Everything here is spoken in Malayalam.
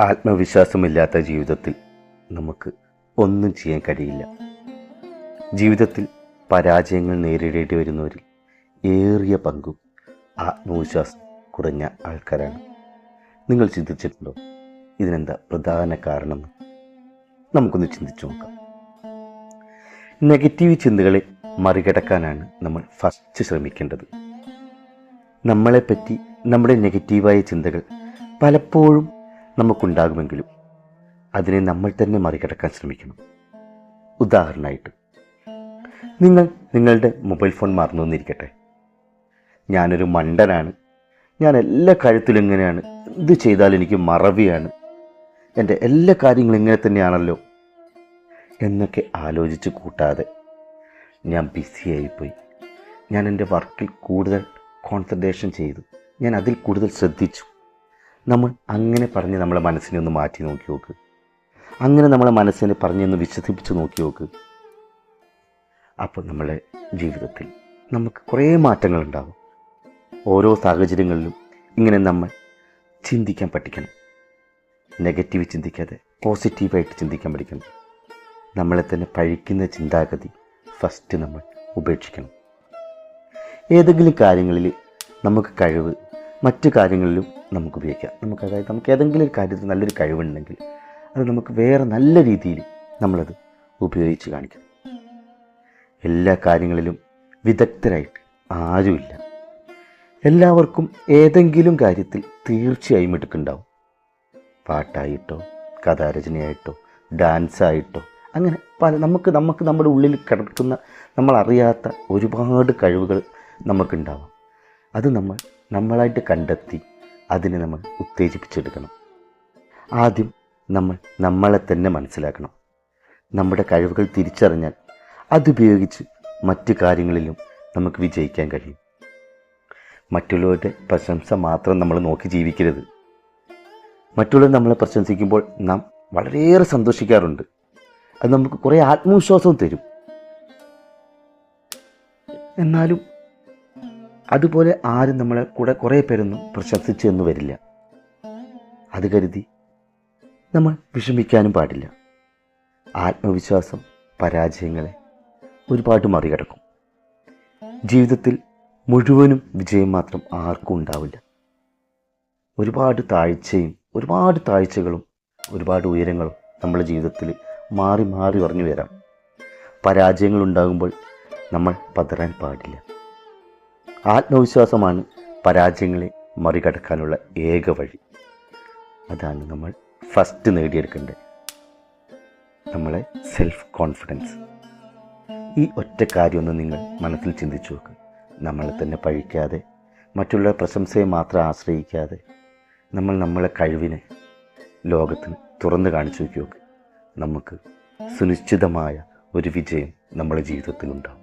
ആത്മവിശ്വാസമില്ലാത്ത ജീവിതത്തിൽ നമുക്ക് ഒന്നും ചെയ്യാൻ കഴിയില്ല. ജീവിതത്തിൽ പരാജയങ്ങൾ നേരിടേണ്ടി വരുന്നവരിൽ ഏറിയ പങ്കും ആത്മവിശ്വാസം കുറഞ്ഞ ആൾക്കാരാണ്. നിങ്ങൾ ചിന്തിച്ചിട്ടുണ്ടോ? ഇതിനെന്താ പ്രധാന കാരണം? നമുക്കൊന്ന് ചിന്തിച്ചു നോക്കാം. നെഗറ്റീവ് ചിന്തകളെ മറികടക്കാനാണ് നമ്മൾ ഫസ്റ്റ് ശ്രമിക്കേണ്ടത്. നമ്മളെപ്പറ്റി നമ്മുടെ നെഗറ്റീവായ ചിന്തകൾ പലപ്പോഴും നമുക്കുണ്ടാകുമെങ്കിലും അതിനെ നമ്മൾ തന്നെ മറികടക്കാൻ ശ്രമിക്കണം. ഉദാഹരണമായിട്ട് നിങ്ങൾ നിങ്ങളുടെ മൊബൈൽ ഫോൺ മറന്നു വന്നിരിക്കട്ടെ. ഞാനൊരു മണ്ടനാണ്. ഞാൻ എല്ലാ കാര്യത്തിലും ഇങ്ങനെയാണ്. എന്ത് ചെയ്താൽ എനിക്ക് മറവിയാണ്. എന്റെ എല്ലാ കാര്യങ്ങളും ഇങ്ങനെ തന്നെയാണല്ലോ എന്നൊക്കെ ആലോചിച്ച് കൂട്ടാതെ ഞാൻ ബിസിയായിപ്പോയി ഞാൻ എന്റെ വർക്കിൽ കൂടുതൽ കോൺസെൻട്രേഷൻ ചെയ്തു. ഞാൻ അതിൽ കൂടുതൽ ശ്രദ്ധിച്ചു. നമ്മൾ അങ്ങനെ പറഞ്ഞ് നമ്മളെ മനസ്സിനെ ഒന്ന് മാറ്റി നോക്കി നോക്ക്. അങ്ങനെ നമ്മളെ മനസ്സിനെ പറഞ്ഞൊന്ന് വിശ്വസിപ്പിച്ച് നോക്കി നോക്ക്. അപ്പോൾ നമ്മളെ ജീവിതത്തിൽ നമുക്ക് കുറേ മാറ്റങ്ങളുണ്ടാകും ഓരോ സാഹചര്യങ്ങളിലും ഇങ്ങനെ നമ്മൾ ചിന്തിക്കാൻ പഠിക്കണം. നെഗറ്റീവ് ചിന്തിക്കാതെ പോസിറ്റീവായിട്ട് ചിന്തിക്കാൻ പഠിക്കണം. നമ്മളെ തന്നെ പഴിക്കുന്ന ചിന്താഗതി ഫസ്റ്റ് നമ്മൾ ഉപേക്ഷിക്കണം. ഏതെങ്കിലും കാര്യങ്ങളിൽ നമുക്ക് കഴിവ് മറ്റു കാര്യങ്ങളിലും നമുക്ക് ഉപയോഗിക്കാം. നമുക്ക് അതായത് നമുക്ക് ഏതെങ്കിലും ഒരു കാര്യത്തിൽ നല്ലൊരു കഴിവുണ്ടെങ്കിൽ അത് നമുക്ക് വേറെ നല്ല രീതിയിൽ നമ്മളത് ഉപയോഗിച്ച് കാണിക്കാം. എല്ലാ കാര്യങ്ങളിലും വിദഗ്ധരായിട്ട് ആരുമില്ല. എല്ലാവർക്കും ഏതെങ്കിലും കാര്യത്തിൽ തീർച്ചയായും എടുക്കുന്നുണ്ടാവും പാട്ടായിട്ടോ കഥാരചനയായിട്ടോ ഡാൻസായിട്ടോ അങ്ങനെ പല നമുക്ക് നമുക്ക് നമ്മുടെ ഉള്ളിൽ കിടക്കുന്ന നമ്മളറിയാത്ത ഒരുപാട് കഴിവുകൾ നമുക്കുണ്ടാവാം. അത് നമ്മൾ നമ്മളായിട്ട് കണ്ടെത്തി അതിനെ നമ്മൾ ഉത്തേജിപ്പിച്ചെടുക്കണം. ആദ്യം നമ്മൾ നമ്മളെ തന്നെ മനസ്സിലാക്കണം. നമ്മുടെ കഴിവുകൾ തിരിച്ചറിഞ്ഞാൽ അതുപയോഗിച്ച് മറ്റു കാര്യങ്ങളിലും നമുക്ക് വിജയിക്കാൻ കഴിയും. മറ്റുള്ളവരുടെ പ്രശംസ മാത്രം നമ്മൾ നോക്കി ജീവിക്കരുത്. മറ്റുള്ളവർ നമ്മളെ പ്രശംസിക്കുമ്പോൾ നാം വളരെയേറെ സന്തോഷിക്കാറുണ്ട്. അത് നമുക്ക് കുറേ ആത്മവിശ്വാസവും തരും. എന്നാലും അതുപോലെ ആരും നമ്മളെ കൂടെ കുറേ പേരൊന്നും പ്രശംസിച്ചു എന്ന് വരില്ല. അത് കരുതി നമ്മൾ വിഷമിക്കാനും പാടില്ല. ആത്മവിശ്വാസം പരാജയങ്ങളെ ഒരുപാട് മറികടക്കും. ജീവിതത്തിൽ മുഴുവനും വിജയം മാത്രം ആർക്കും ഉണ്ടാവില്ല. ഒരുപാട് താഴ്ചയും ഒരുപാട് താഴ്ചകളും ഒരുപാട് ഉയരങ്ങളും നമ്മുടെ ജീവിതത്തിൽ മാറി മാറി പറഞ്ഞു വരാം. പരാജയങ്ങൾ ഉണ്ടാകുമ്പോൾ നമ്മൾ പതറാൻ പാടില്ല. ആത്മവിശ്വാസമാണ് പരാജയങ്ങളെ മറികടക്കാനുള്ള ഏക വഴി. അതാണ് നമ്മൾ ഫസ്റ്റ് നേടിയെടുക്കേണ്ടത്. നമ്മളെ സെൽഫ് കോൺഫിഡൻസ് ഈ ഒറ്റ കാര്യമൊന്ന് നിങ്ങൾ മനസ്സിൽ ചിന്തിച്ചു നോക്ക്. നമ്മളെ തന്നെ പഴിക്കാതെ മറ്റുള്ള പ്രശംസയെ മാത്രം ആശ്രയിക്കാതെ നമ്മൾ നമ്മളെ കഴിവിനെ ലോകത്തിന് തുറന്നു കാണിച്ചു നോക്കി. നമുക്ക് സുനിശ്ചിതമായ ഒരു വിജയം നമ്മുടെ ജീവിതത്തിലുണ്ടാവും.